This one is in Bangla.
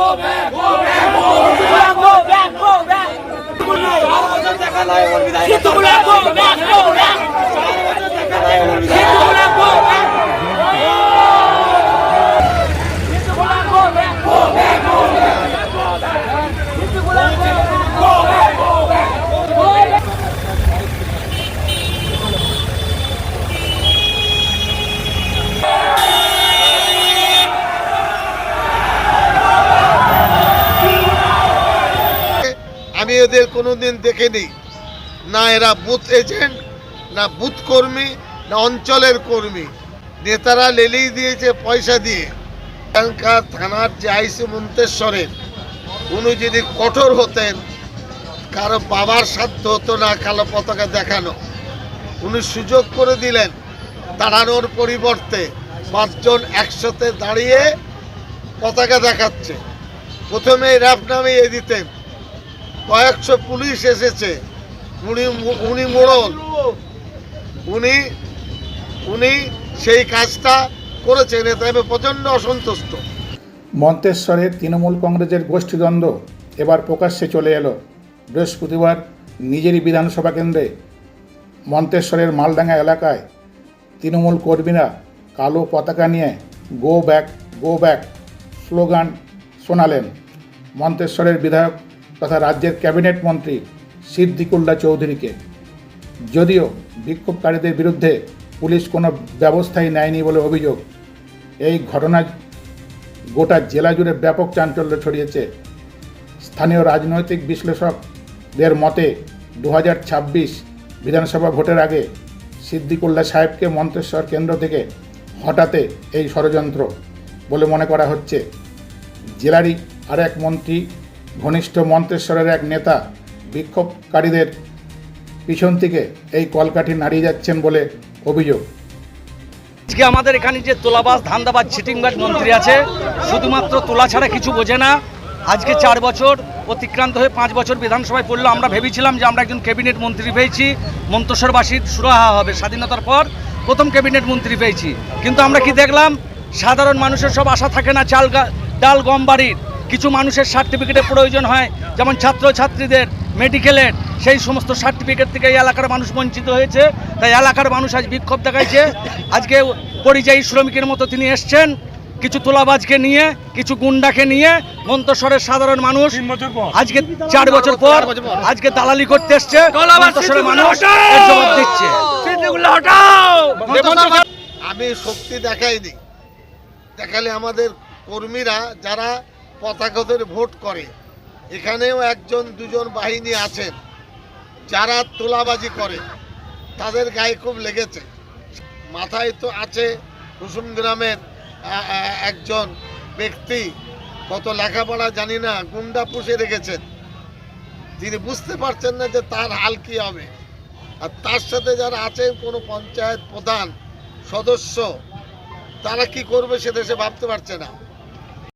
woman. আমি এদের কোনোদিন দেখিনি। না এরা বুথ এজেন্ট, না বুথ কর্মী, না অঞ্চলের কর্মী। নেতারা লেলেই দিয়েছে পয়সা দিয়ে। এখানকার থানার যে আইসি মন্তেশ্বরের, উনি যদি কঠোর হতেন, কারও বাবার সাধ্য হতো না কালো পতাকা দেখানো। উনি সুযোগ করে দিলেন দাঁড়ানোর পরিবর্তে পাঁচজন একসাথে দাঁড়িয়ে পতাকা দেখাচ্ছে। প্রথমে র্যাপ নামিয়ে দিতেন। কয়েকশো পুলিশ এসেছে। উনি উনি মোড়ল উনি উনি সেই কাজটা করেছেন এতে আমি প্রচণ্ড অসন্তুষ্ট। মন্তেশ্বরে তৃণমূল কংগ্রেসের গোষ্ঠীদ্বন্দ্ব এবার প্রকাশ্যে চলে এলো। বৃহস্পতিবার নিজেরই বিধানসভা কেন্দ্রে মন্তেশ্বরের মালডাঙ্গা এলাকায় তৃণমূল কর্মীরা কালো পতাকা নিয়ে go back go back slogan শোনালেন মন্তেশ্বরের বিধায়ক তথা রাজ্যের ক্যাবিনেট মন্ত্রী সিদ্দিকুল্লা চৌধুরীকে। যদিও বিক্ষোভকারীদের বিরুদ্ধে পুলিশ কোনো ব্যবস্থাই নেয়নি বলে অভিযোগ, এই ঘটনা গোটা জেলা জুড়ে ব্যাপক চাঞ্চল্য ছড়িয়েছে। স্থানীয় রাজনৈতিক বিশ্লেষকদের মতে দু হাজার ছাব্বিশ বিধানসভা ভোটের আগে সিদ্দিকুল্লা সাহেবকে মন্ত্রেশ্বর কেন্দ্র থেকে হঠাতে এই ষড়যন্ত্র বলে মনে করা হচ্ছে। জেলারই আর এক মন্ত্রী ঘনিষ্ঠ মন্তেশ্বরের এক নেতা বিক্ষোভকারীদের পিছন থেকে এই কলকাঠি নাড়িয়ে যাচ্ছেন বলে অভিযোগ। আজকে আমাদের এখানে যে তোলাবাস ধান্দাবাজ চিটিংবাজ মন্ত্রী আছে, শুধুমাত্র তোলা ছাড়া কিছু বোঝে না। আজকে চার বছর অতিক্রান্ত হয়ে পাঁচ বছর বিধানসভায় পড়ল। আমরা ভেবেছিলাম যে আমরা একজন ক্যাবিনেট মন্ত্রী পেয়েছি মন্তসরবাসীর সুরাহা হবে স্বাধীনতার পর প্রথম ক্যাবিনেট মন্ত্রী পেয়েছি। কিন্তু আমরা কি দেখলাম? সাধারণ মানুষের সব আশা থাকে না, চাল ডাল গম বাড়ির। কিছু মানুষের সার্টিফিকেটের প্রয়োজন হয় যেমন ছাত্রছাত্রীদের মেডিকেলের সেই সমস্ত সার্টিফিকেট থেকে এই এলাকার মানুষ বঞ্চিত হয়েছে। তাই এলাকার মানুষ আজ বিক্ষোভ দেখাইছে। আজকে পরিযায়ী শ্রমিকের মতো তিনি এসছেন। কিছু তোলাবাজকে নিয়ে কিছু গুন্ডাকে নিয়ে মন্তসরের সাধারণ মানুষ আজকে চার বছর পর আজকে দালালি করতে এসছে। মন্তসরের মানুষ জবাব দিচ্ছে। আমি শক্তি দেখাইনি। দেখালে আমাদের কর্মীরা যারা পতাকা ধরে ভোট করে। এখানেও একজন, দুজন বাহিনী আছেন, যারা তোলাবাজি করে। তাদের গায়ে খুব লেগেছে। মাথায় তো আছে কুসুম গ্রামের একজন ব্যক্তি। কত লেখাপড়া জানি না, গুন্ডা পুষে রেখেছেন। তিনি বুঝতে পারছেন না যে তার হাল কি হবে। আর তার সাথে যারা আছেন, কোনো পঞ্চায়েত প্রধান সদস্য, তারা কি করবে সে দেশে ভাবতে পারছে না।